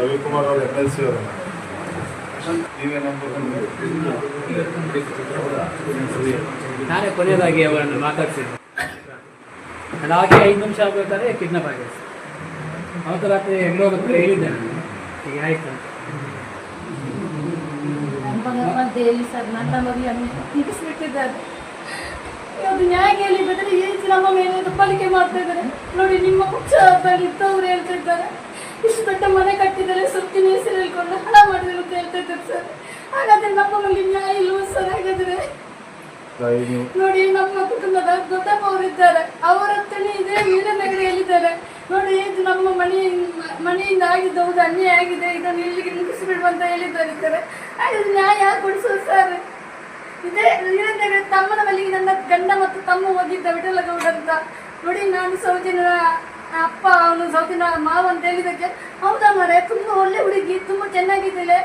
ರವಿಕುಮಾರ್ ಅವರು ನಾನೇ ಕೊನೆಯದಾಗಿ ಅವರನ್ನು ಮಾತಾಡ್ಸಿದ್ದೆ. ಹಾಗೆ ಐದು ನಿಮಿಷ ಆಗ್ಬೇಕಾದ್ರೆ ಕಿಡ್ನಾಪ್ ಆಗಿದೆ ಅವತ್ತು ರಾತ್ರಿ ಹೆಂಗೋ ಹತ್ರ ಹೇಳಿದ್ದೆ ನಾನು. ಈಗ ಆಯ್ತು ಅಂತ. ಹೇಳಿ ಸರ್? ನನ್ನ ಮರಿಯನ್ನು ನಿಲ್ಲಿಸ್ಬಿಟ್ಟಿದ್ದಾರೆ. ಅದು ನ್ಯಾಯ ಬೆದರಿ ಈ ರೀತಿ ನಮ್ಮ ಮೇಲೆ ಪಾಲಿಕೆ ಮಾಡ್ತಾ ಇದ್ದಾರೆ. ನೋಡಿ ನಿಮ್ಮ ಪಕ್ಷದಲ್ಲಿ ಇದ್ದವ್ರು ಹೇಳ್ತಾ ಇದ್ದಾರೆ. ಇಷ್ಟು ದೊಡ್ಡ ಮನೆ ಕಟ್ಟಿದ್ದಾರೆ ಸುತ್ತಿನ ಹೆಸರು ಹೇಳ್ಕೊಂಡು ಹಣ ಮಾಡಿದ್ರು ಅಂತ ಹೇಳ್ತಾ ಇದ್ದಾರೆ ಸರ್. ಹಾಗಾದ್ರೆ ನಮ್ಮ ಮೇಲೆ ನ್ಯಾಯ ಇಲ್ವ ಸರ್? ಹಾಗಾದ್ರೆ? ನೋಡಿ ನಮ್ಮ ಕುಟುಂಬದ ದೊಡ್ಡಪ್ಪ ಅವರಿದ್ದಾರೆ ಅವರ ಹತ್ರನೇ ಇದೇ ವೀರನಗರಿಯಲ್ಲಿದ್ದಾರೆ. ನೋಡಿ ಇದು ನಮ್ಮ ಮನೆ ಮನೆಯಿಂದ ಆಗಿದ್ದ ಹೌದು ಅನ್ಯಾಯ ಆಗಿದೆ. ಇದನ್ನು ಇಲ್ಲಿಗೆ ನಿಲ್ಲಿಸಿಬಿಡುವ ಅಂತ ಹೇಳಿದ್ದಾರೆ ಸರ್. ಹಾಗಾದ್ರೆ ನ್ಯಾಯ ಕೊಡಿಸೋದು ಸರ್. ವೀರನಗರ ತಮ್ಮನ ನನ್ನ ಗಂಡ ಮತ್ತು ತಮ್ಮ ಹೋಗಿದ್ದ ವಿಠಲಗೌಡ ಅಂತ ನೋಡಿ ನಾನು ಸೌಜನ್ಯ ಅಪ್ಪ, ಅವನು ಸೌಜನ್ಯ ಮಾವ ಅಂತ ಹೇಳಿದಕ್ಕೆ ಹೌದಾ ಮರೆ ತುಂಬ ಒಳ್ಳೆ ಹುಡುಗಿ, ತುಂಬ ಚೆನ್ನಾಗಿದ್ದಾಳೆ.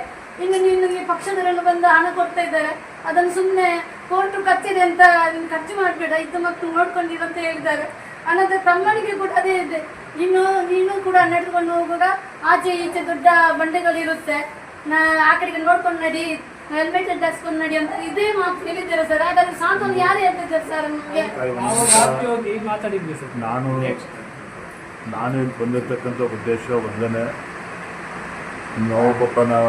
ಇನ್ನು ನಿನಗೆ ಪಕ್ಷದವರೆಲ್ಲ ಬಂದು ಹಣ ಕೊಡ್ತಾ ಇದ್ದಾರೆ. ಅದನ್ನು ಸುಮ್ಮನೆ ಕೋರ್ಟು ಕಚ್ಚಿದೆ ಅಂತ ನೀನು ಖರ್ಚು ಮಾಡಬೇಡ, ಇದ್ದ ಮಕ್ಕಳು ನೋಡ್ಕೊಂಡಿರು ಅಂತ ಹೇಳಿದ್ದಾರೆ. ಅನಂತರ ತಮ್ಮನಿಗೆ ಕೂಡ ಅದೇ ಇದೆ. ಇನ್ನು ನೀನು ಕೂಡ ನಡೆದುಕೊಂಡು ಹೋಗುವಾಗ ಆಚೆ ಈಚೆ ದೊಡ್ಡ ಬಂಡೆಗಳಿರುತ್ತೆ ನಾ ಆ ಕಡೆಗೆ ನೋಡ್ಕೊಂಡು ನಡಿ. ಹೆಲ್ಮೆಟ್ ಧರಿಸ್ಕೊಂಡು ನಡಿ ಅಂತ ಇದೇ ಮಾತು ಹೇಳಿದ್ದಾರೆ ಸರ್. ಹಾಗಾದ್ರೆ ಸಾಂತ್ವನ ಯಾರು ಹೇಳ್ತಿದ್ದಾರೆ ಸರ್ ನಮಗೆ? ಮಾತಾಡಿದ್ವಿ ಸರ್. ನಾನು ನಾನು ಇಲ್ಲಿ ಬಂದಿರತಕ್ಕಂಥ ಉದ್ದೇಶ ಒಂದನೇ ನಾವು ಪಾಪ ನಾವು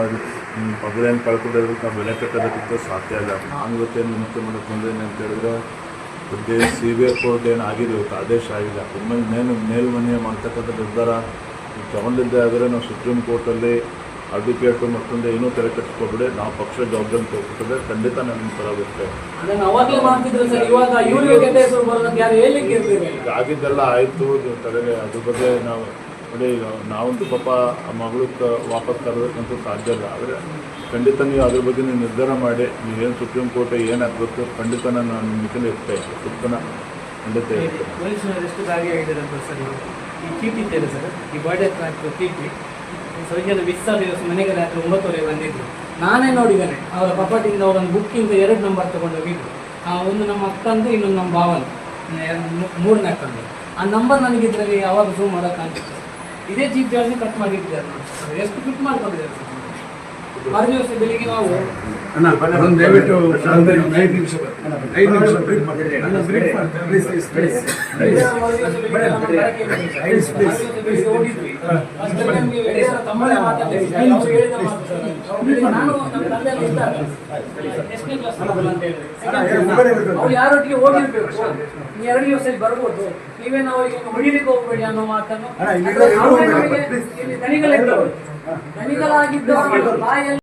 ಪಗಲೇನು ಕಳ್ಕೊಂಡಿರೋದಕ್ಕೆ ನಾವು ಬೆಲೆ ಕಟ್ಟೋದಕ್ಕಿಂತ ಸಾಧ್ಯ ಇಲ್ಲ. ನಾನು ಇವತ್ತೇನು ವಿನಂತಿ ಮಾಡೋಕ್ಕೆ ಬಂದೇನೆ ಅಂತ ಹೇಳಿದ್ರೆ ಬಗ್ಗೆ ಸಿ ಬಿ ಐ ಕೋರ್ಟ್ ಏನು ಆಗಿದೆ ಇವತ್ತು ಆದೇಶ ಆಗಿಲ್ಲ ಒಮ್ಮೆ ಮೇಲ್ ಮೇಲ್ಮನೆ ಮಾಡ್ತಕ್ಕಂಥ ನಿರ್ಧಾರ ತಗೊಂಡಿದ್ದೆ ಆದರೆ ನಾವು ಸುಪ್ರೀಂ ಕೋರ್ಟಲ್ಲಿ ಅಡ್ವೊಕೇಟು ಮತ್ತೊಂದು ಏನೂ ತಲೆ ಕಟ್ಟಿಸ್ಕೊಬಿಡಿ. ನಾವು ಪಕ್ಷ ಜವಾಬ್ದಾರಿ ತೋರಿಸ್ತದೆ ಖಂಡಿತ ನನ್ನ ಪರ ಈಗ ಆಗಿದ್ದೆಲ್ಲ ಆಯಿತು. ತಲೆಗೆ ಅದ್ರ ಬಗ್ಗೆ ನಾವು ನೋಡಿ ನಾವಂತೂ ಪಾಪ ಆ ಮಗಳು ವಾಪಸ್ ತರೋದಕ್ಕಂತೂ ಸಾಧ್ಯ ಇಲ್ಲ. ಆದರೆ ಖಂಡಿತ ನೀವು ಅದ್ರ ಬಗ್ಗೆ ನೀವು ನಿರ್ಧಾರ ಮಾಡಿ. ನೀವೇನು ಸುಪ್ರೀಂ ಕೋರ್ಟ್ ಏನು ಆಗಬೇಕು ಖಂಡಿತ ನಾನು ನಿಮ್ಮ ಮಿತಿಲಿ ಇರ್ತೇನೆ ಸುಪ್ತನ ಖಂಡಿತ ಇರ್ತೇನೆ ಈ ಚೀಟಿ ಇದ್ದೇನೆ ಸರ್ ಈ ಬರ್ಡೇ ಚೀಟಿ ಸೌಜನ್ಯ ವಿಸ್ತಾರ ದಿವಸ ಮನೆಗೆ ರಾತ್ರಿ ಒಂಬತ್ತುವರೆಗೆ ಬಂದಿದ್ರು. ನಾನೇ ನೋಡಿದ್ದೇನೆ. ಅವರ ಪಪಾಟಿಯಿಂದ ಅವರೊಂದು ಬುಕ್ಕಿಂದ ಎರಡು ನಂಬರ್ ತಗೊಂಡು ಹೋಗಿದ್ದು. ಆ ಒಂದು ನಮ್ಮ ಅಕ್ಕಂದು, ಇನ್ನೊಂದು ನಮ್ಮ ಭಾವನ. ಮೂರನೇ ಅಕ್ಕಂದು. ಆ ನಂಬರ್ ನನಗೆ ಇದರಲ್ಲಿ ಯಾವಾಗ ಝೂಮ್ ಮಾಡೋಕೆ ಕಾಣ್ತಿತ್ತು. ಇದೇ ಜೀಪ್ ಜಾಸ್ತಿ ಕಟ್ ಮಾಡಿದ್ದಾರೆ ಎಷ್ಟು ಕಿಟ್ ಮಾಡ್ಕೊಂಡಿದ್ದಾರೆ. ಮರು ದಿವಸ ಬೆಳಿಗ್ಗೆ ನಾವು ಅಣ್ಣ ಒಂದು ದಯವಿಟ್ಟು ಒಂದು ಐದು ನಿಮಿಷ ಬರ್ತೀನಿ. ಐದು ನಿಮಿಷ ಬ್ರೇಕ್ ಮಾಡಿ ಅಣ್ಣ ಬ್ರೇಕ್ ಮಾಡ್ತೀನಿ ಪ್ಲೀಸ್ ಪ್ಲೀಸ್ ಪ್ಲೀಸ್ ಮರು ದಿವಸ ಬೆಳಿಗ್ಗೆ ನಮ್ಮ ಬೆಳಗ್ಗೆ ಬಂದಿದ್ದು. ಮರು ಹೋಗಿದ್ವಿ. ಅಷ್ಟರಲ್ಲಿ ನಮ್ಗೆ ವೇದಿಕೆಯ ತಮ್ಮನೇ ಮಾತಾಡಿದ್ರು. ಹೇಳಿದ ಮಾತು ಸರ್. ಅವ್ರು ಹೇಳಿದ ನಾನು ನಮ್ಮ ತಂದೆಯಲ್ಲಿ ಇದ್ದಾರೆ. ಎಷ್ಟನೇ ಕ್ಲಾಸ್ ಮಕ್ಕಳು ಅಂತ ಹೇಳಿದ್ರು. ಅವ್ರು ಯಾರೊಟ್ಟಿಗೆ ಹೋಗಿರ್ಬೇಕು ನೀವು ಎರಡು ದಿವಸ ಬರ್ಬೋದು ನೀವೇನು ಅವರಿಗೆ ಹೊಡಿಲಿಕ್ಕೆ ಹೋಗ್ಬೇಡಿ ಅನ್ನೋ ಮಾತನ್ನು ಬಾಯಲ್ಲಿ